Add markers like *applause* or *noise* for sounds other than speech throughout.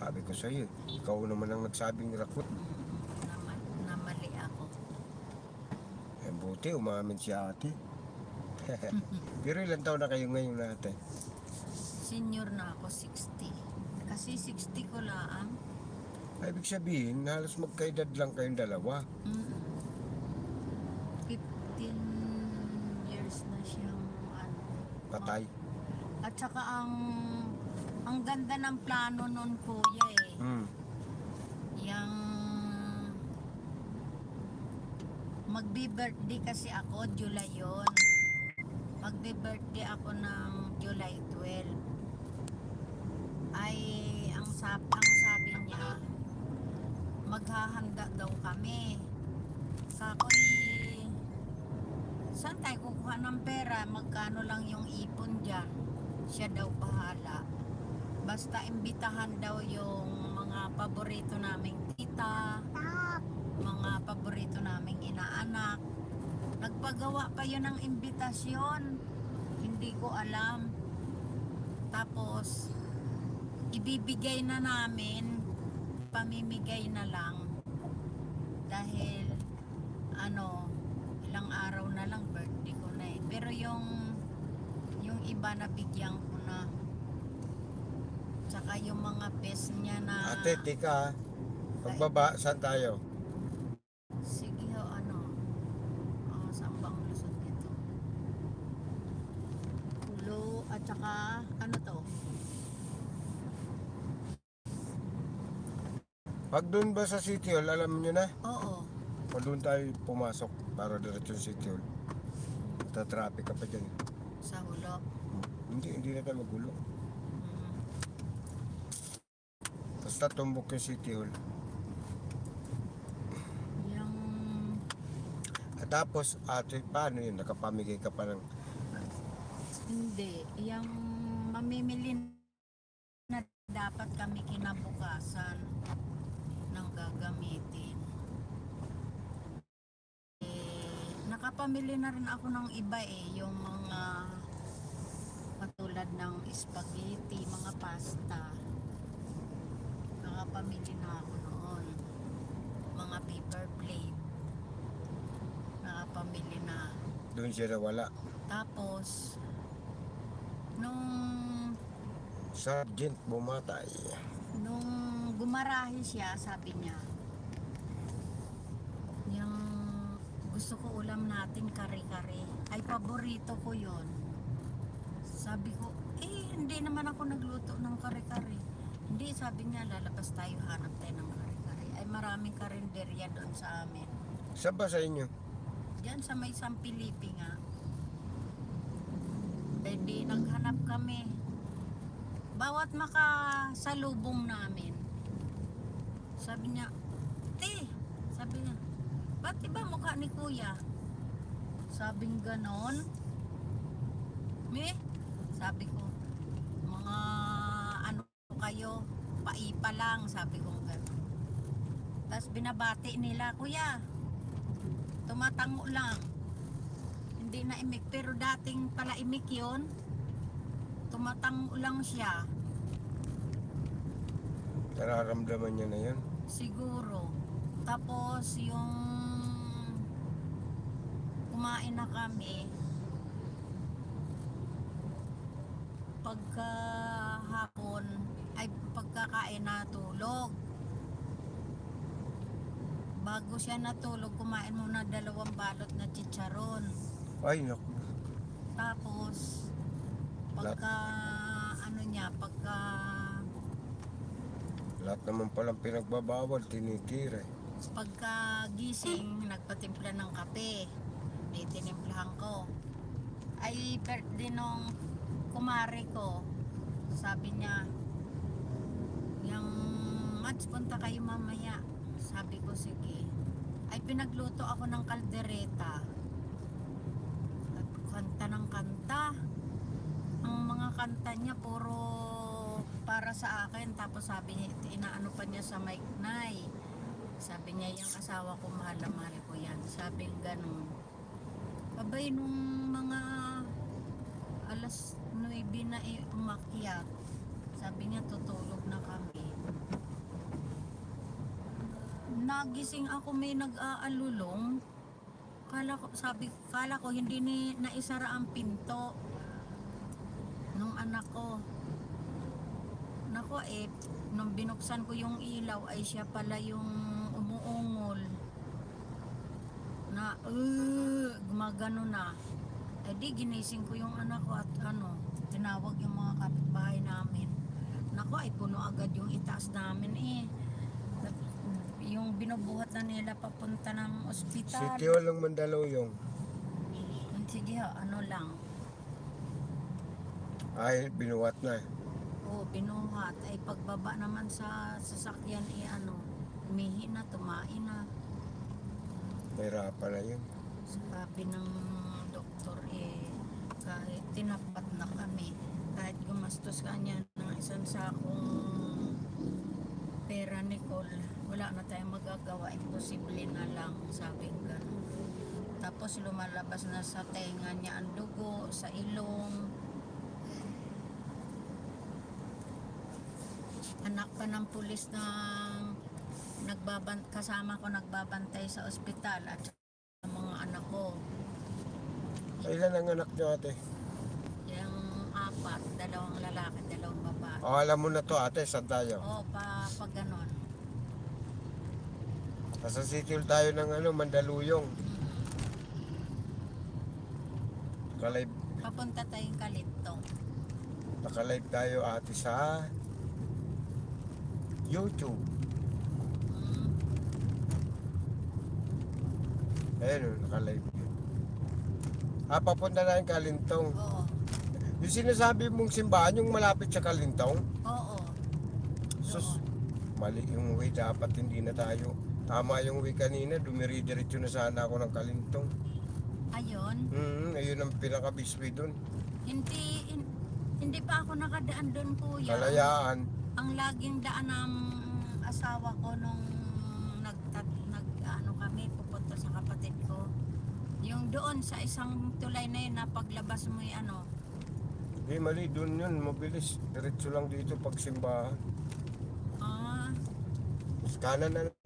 Sabi ko sa'yo, ikaw naman ang nagsabing rakot. Nama, namali ako. Eh, buti, umamin si ate. *laughs* Pero ilan taon na kayo ngayon natin? Senior na ako, 60. Kasi 60 ko lang. Ibig sabihin, halos magkaedad lang kayong dalawa. Mm. 15 years na siyang ano. Patay. At saka ang ang ganda ng plano nun kuya eh. Hmm. Yang magbi-birthday kasi ako July yon. Magbi-birthday ako ng July 12. Ay ang sab ang sabi niya maghahanda daw kami. Kakoy saan tayo kukuha ng pera? Magkano lang yung ipon dyan? Siya daw bahala. Basta imbitahan daw yung mga paborito naming tita, mga paborito naming inaanak. Nagpagawa pa yun ng imbitasyon. Hindi ko alam. Tapos, ibibigay na namin, pamimigay na lang. Dahil, ano, ilang araw na lang birthday ko na eh. Pero yung, yung iba nabigyan ko na. Tsaka yung mga best niya na... Ate, tika. Pagbaba, saan tayo? Sige ho, ano. Oh, saan bang lusot nito? Pulo at saka ano to? Pag doon ba sa City Hall, alam nyo na? Oo. Pag doon tayo pumasok para diretso sa City Hall. Tatraffic ka pa dyan. Sa hulo. Hindi, hindi na tayo magulo. Mm. Basta tumbok yung City Hall. Yung At tapos, ate, paano yun? Nakapamigay ka pa ng... hindi, yung mamimili na dapat kami kinabukasan ng gagamitin. Eh, nakapamili na rin ako ng iba eh, yung mga katulad ng spaghetti, mga pasta. Nakapamili na ako noon. Mga paper plate. Nakapamili na. Doon siya nawala. Tapos, nung, Sergeant bumatay. nung gumarahe siya, sabi niya, yung gusto ko ulam natin kare-kare. Ay, paborito ko yon. Sabi ko, eh, hindi naman ako nagluto ng kare-kare. Hindi, sabi niya, lalabas tayo, hanap tayo ng kare-kare. Ay, maraming karinderya doon sa amin. Saan ba sa inyo? Diyan sa may San Felipe nga. Hindi naghanap kami. Bawat makasalubong namin. Sabi niya, Te, sabi niya, ba't iba mukha ni kuya? Sabing ganon. Me, sabi ko, mga ano kayo, paipa lang, sabi ko ganon. Tapos binabati nila, kuya, tumatango lang. Hindi na imik, pero dating pala imik yun. Tumatango lang siya, Nararamdaman niya na yun. siguro. Tapos yung kumain na kami, pagka hapon, ay pagkakain na tulog. Bago siya natulog, kumain muna dalawang balot na chicharon. Ay, naku. Tapos, pagka, ano niya, pagka, Lahat naman palang pinagbabawal, tinitira. eh. pagka gising, nagpatimpla ng kape. May tinimplahan ko. Ay, birthday nung kumare ko. Sabi niya, Mads, punta kayo mamaya. Sabi ko, sige. Ay, pinagluto ako ng kaldereta. At kanta ng kanta. Ang mga kanta niya, puro para sa akin. Tapos sabi niya, inaano pa niya sa mic Nay. Sabi niya, yung asawa ko, mahal na mahal ko yan. Sabi ganun. Abay, nung mga alas 9 na eh, umakyat, sabi niya, tutulog na kami. Nagising ako may nag-aalulong. Kala ko, sabi, kala ko hindi ni naisara ang pinto nung anak ko. Nako eh, nung binuksan ko yung ilaw ay siya pala yung umuungol. Na, uh, gumagano na. Eh di ginising ko yung anak ko at ano, tinawag yung mga kapitbahay namin. Nako ay puno agad yung itaas namin eh. Yung binubuhat na nila papunta ng ospital. City Hall ng Mandaluyong. Sige ho, ano lang. Ay, binuwat na. O, binuhat. Ay pagbaba naman sa sasakyan eh ano, umihi na, tumain na. Mahirapan na yun. Sabi ng doktor eh, kahit tinapat na kami, kahit gumastos ka niya ng isang sakong pera Nicole, wala na tayong magagawa, imposible na lang, sabi ganun. Tapos lumalabas na sa tenga niya ang dugo, sa ilong. Anak pa ng pulis ng nagbaban kasama ko nagbabantay sa ospital at saka mga anak ko. Kailan ang anak niyo ate? Yung apat, dalawang lalaki, dalawang babae. O, alam mo na to ate, saan tayo? Oo, pa, pag ganon. Nasa City Hall tayo ng ano, Mandaluyong. Nakalive, Papunta tayong Kalintong. nakalive tayo ate sa YouTube. Ayun, nakalive. Ah, papunta na yung Kalintong. Oo. Yung sinasabi mong simbahan, yung malapit sa Kalintong, Oo. sus, mali yung way, dapat hindi na tayo. Tama yung way kanina, dumiridiretso na sana ako ng Kalintong. Ayun. Hmm, ayun ang pinaka-bisway doon. Hindi, hin- hindi pa ako nakadaan doon, kuya. Kalayaan. Ang laging daan ng asawa ko nung nag, nag ano kami, pupunta sa kapatid ko. Yung doon sa isang tulay na yun, na paglabas mo yung ano, Eh, mali, doon yun, mabilis. Diretso lang dito pag simbahan. ah, Mas kanan na.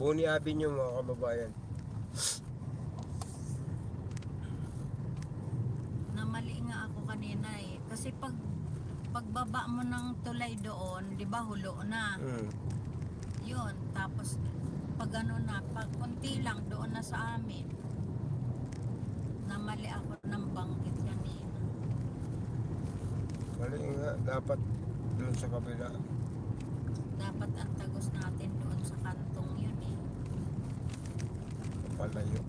Mm, Boni Avenue mga kababayan. namali nga ako kanina eh. Kasi pag pagbaba mo ng tulay doon, di ba hulo na. Hmm. Yun, tapos pag ano na, pag konti lang doon na sa amin. Namali ako ng bangkit kanina. Mali nga, dapat doon sa kabila. Dapat ang tagos natin doon sa kantong yun eh. Palayo.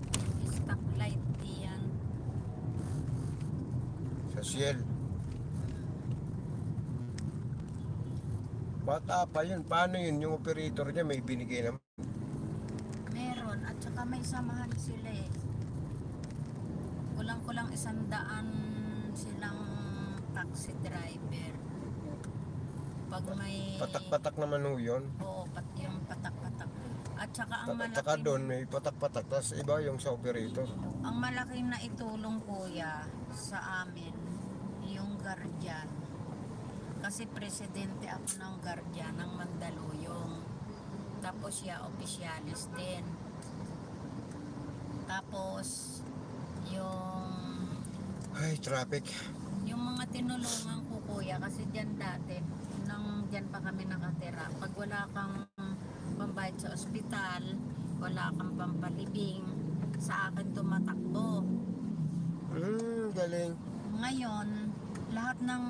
Stoplight yan. Ciel. Bata pa yun. Paano yun? Yung operator niya may binigay naman. Meron, at saka may samahan sila eh. Kulang-kulang isang daan silang taxi driver. Pag may... Patak-patak naman ho yun. Oo, pat, yung patak-patak. At saka ang At saka doon may patak-patak. Tapos iba yung sa operator. ang malaking na itulong kuya sa amin, guardian. Kasi presidente ako ng guardian ng Mandaluyong. Tapos siya opisyalis din. Tapos yung Ay, traffic. yung mga tinulungan ko kuya kasi diyan dati nang diyan pa kami nakatira pag wala kang pambayad sa ospital wala kang pampalibing sa akin tumatakbo Hmm, galing. ngayon lahat ng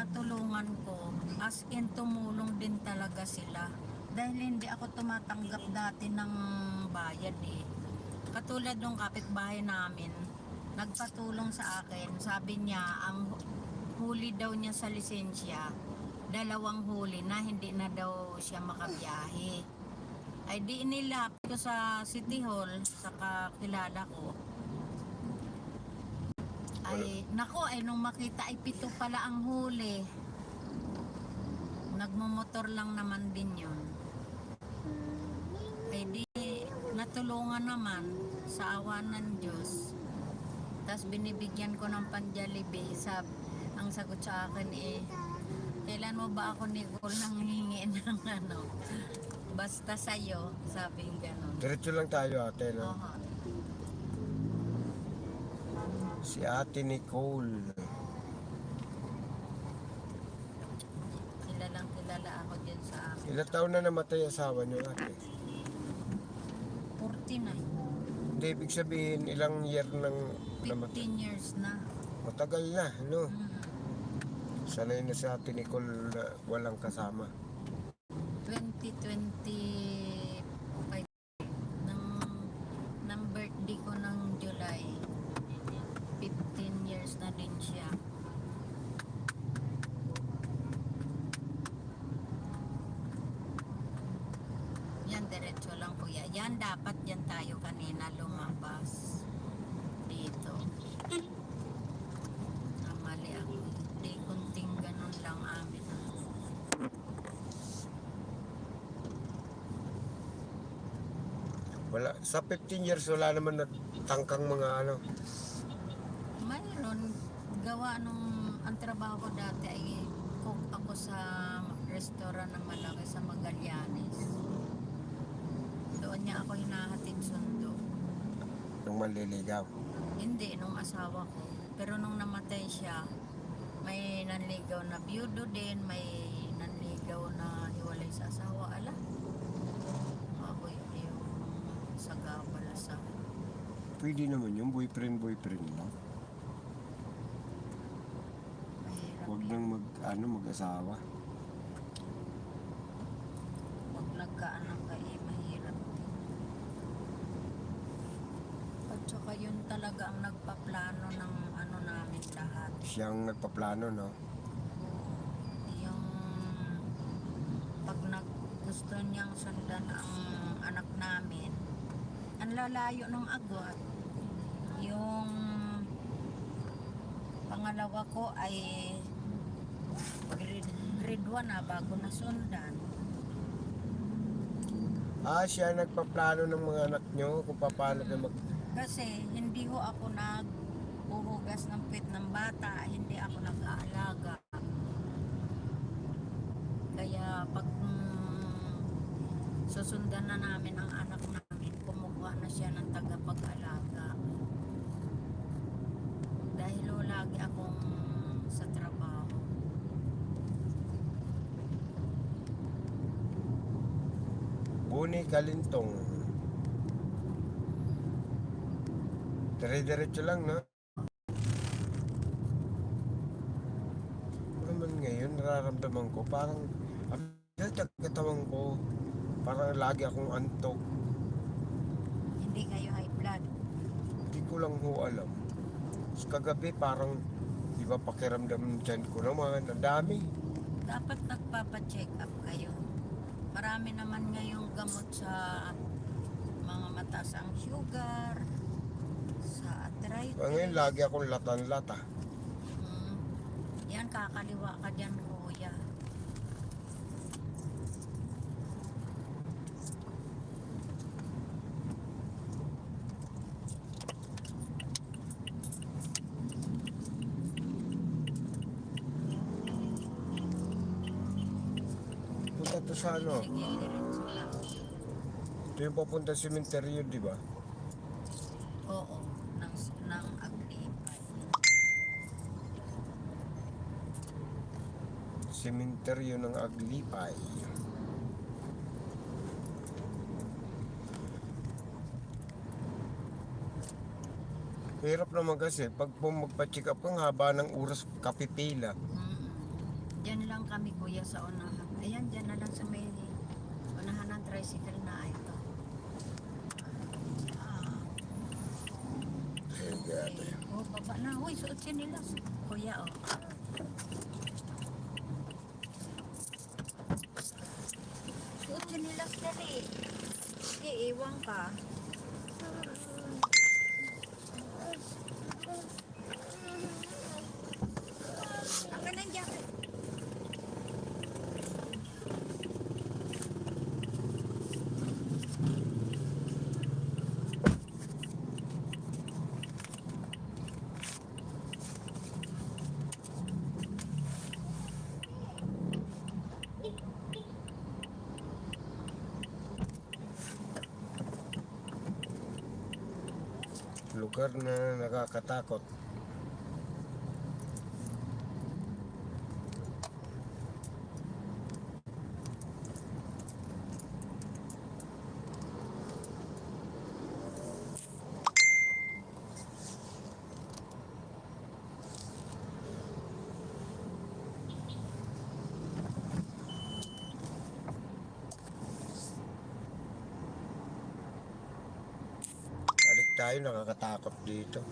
natulungan ko as in tumulong din talaga sila. Dahil hindi ako tumatanggap dati ng bayad eh. Katulad ng kapitbahay namin nagpatulong sa akin. Sabi niya ang huli daw niya sa lisensya dalawang huli na hindi na daw siya makabiyahe. Ay di inilapit ko sa City Hall sa kakilala ko ay nako ay nung makita ay pito pala ang huli nagmumotor lang naman din yun ay di natulungan naman sa awa ng Diyos tapos binibigyan ko ng panjalibi sab ang sagot sa akin eh kailan mo ba ako Nicole nang hihingi ng ano Basta sa'yo, sabi yung gano'n. Diretso lang tayo ate, no? Oo. Si ate Nicole. Kilalang kilala ako dyan sa akin. Ilang taon na namatay asawa niyo ate? 49. Hindi, ibig sabihin, ilang year nang namatay. 15 years na. Matagal na, no? Mm. Sanay na si ate Nicole na walang kasama. 2025 ng ng birthday ko ng July 15 years na din siya yan diretso lang kuya yan dapat yan tayo kanina lumabas dito namali ako di kunting ganun lang amin Wala, sa 15 years, wala naman nagtangkang mga ano. Mayroon, gawa nung ang trabaho ko dati ay cook ako sa restaurant ng malaki sa Magallanes. Doon niya ako hinahatid sundo. Nung manliligaw. Hindi, nung asawa ko. Pero nung namatay siya, may nanligaw na biyudo din, may nanligaw na hiwalay sa asawa. Ala, ako yun yung sagabal sa Pwede naman yung boyfriend-boyfriend lang. Huwag nang mag, ano, mag-asawa. Pag nagkaanak ka eh, mahirap din. At saka yun talaga ang nagpaplano ng ano namin lahat. Siyang nagpaplano, no? Yung pag nag gusto niyang sundan ang anak namin, ang lalayo ng agwat. Yung pangalawa ko ay grade, grade 1 na bago na sundan. Ah, siya nagpaplano ng mga anak nyo kung paano kayo mag... Kasi hindi ho ako naghuhugas ng pit ng bata, hindi ako nag-aalaga. Kaya pag mm, susundan na namin ang anak namin, kumukuha na siya ng tagapag-alaga. Dahil ho lagi akong sa trabaho. Buni Kalintong. Dire-diretso lang, no? Ano naman ngayon, nararamdaman ko, parang, ang katawan ko, parang lagi akong antok. Hindi kayo high blood. Hindi ko lang ho alam. Tapos kagabi, parang, di ba pakiramdam tiyan ko naman, ang dami. Dapat nagpapa-check up kayo. Marami naman ngayong gamot sa mga mataas ang sugar, sa arthritis. Ngayon, lagi akong latan-lata. Mm. Yan, kakaliwa ka dyan, kuya. Punta to sa ano, Sige, diretso lang. ito yung papunta sa cemetery, di ba? Oo, ng, ng aglipay. Cemetery ng Aglipay. Hirap naman kasi, pag po magpa-check up, ang haba ng oras kapipila. Mm. Diyan lang kami, kuya, sa unahan. Ayan, diyan na lang sa may unahan ng tricycle na ito. Ah, Sige, Oh, baba na. Uy, suot siya nila. Kuya, oh. Suot siya nila dali. Sige, iwan ka. Ang jacket. Lugar na nakakatakot. Tayo, nakakatakot dito.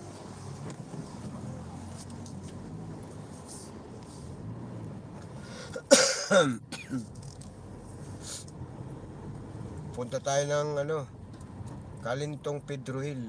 *coughs* Punta tayo ng ano, Kalintong Pedro Hill.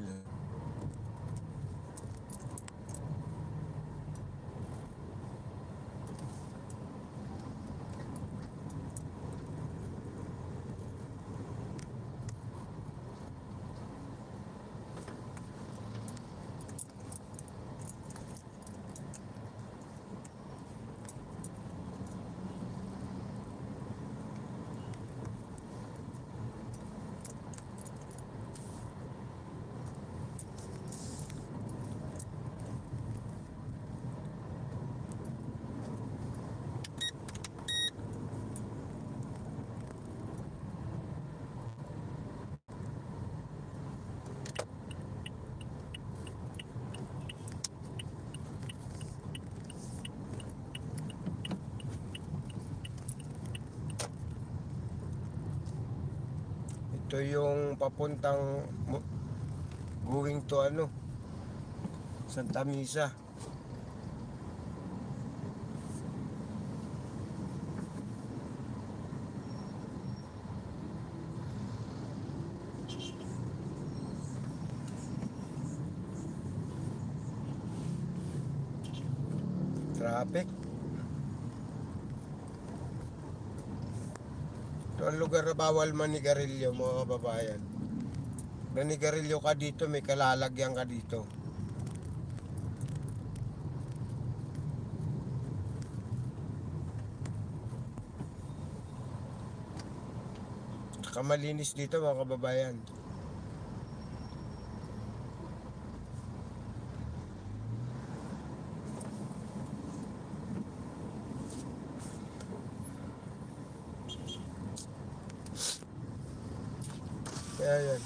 Ito yung papuntang going to ano, Santa Misa. Traffic. Ang lugar na bawal manigarilyo mga kababayan. Nanigarilyo ka dito, may kalalagyan ka dito. Saka malinis dito mga kababayan. Kaya yan.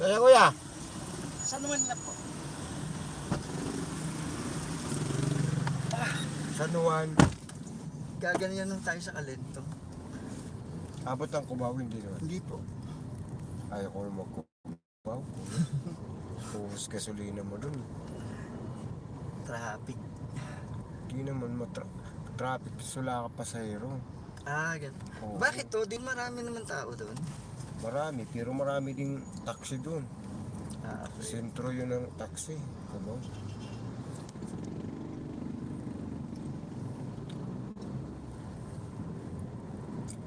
Saya kuya. Saan naman na po? San Juan. Gaganyan lang tayo sa Kalento. Abot ang kubaw, hindi naman. Hindi po. Ayaw ko na magkubaw. *laughs* Puhos gasolina mo dun. Traffic. Hindi naman matra traffic sula ka pasahero. Ah, gan. Oo. Bakit to? Di marami naman tao doon. Marami, pero marami ding taxi dun. Ah, okay. Sentro yun ng taxi. Ano?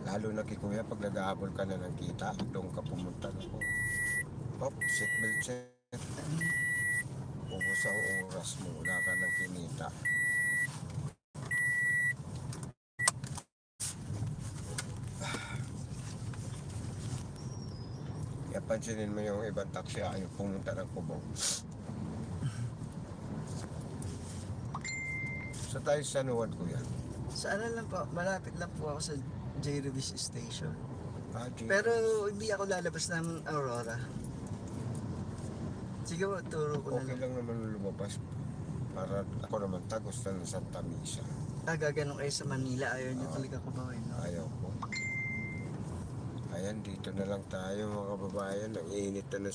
Lalo na kay kuya, pag nag-aabol ka na ng kita, doon ka pumunta na po. Pop, seatbelt sir. Ubus ang oras mo, wala ka ng kinita. Kaya pansinin mo yung ibang taxi, ayaw pumunta ng Cubao. Sa tayo sa Juan, kuya. Sa ano lang po, malapit lang po ako sa J. Ruiz Station. Ah, Pero hindi ako lalabas ng Aurora. Sige po, turo ko na okay lang. lang naman lumabas. Para ako naman tagos na ng Santa Misa. Ah, gaganong kayo sa Manila. Ayaw niyo Oo. talaga kumawin. No? Ayaw ko. Ayan, dito na lang tayo mga kababayan. Ang init na na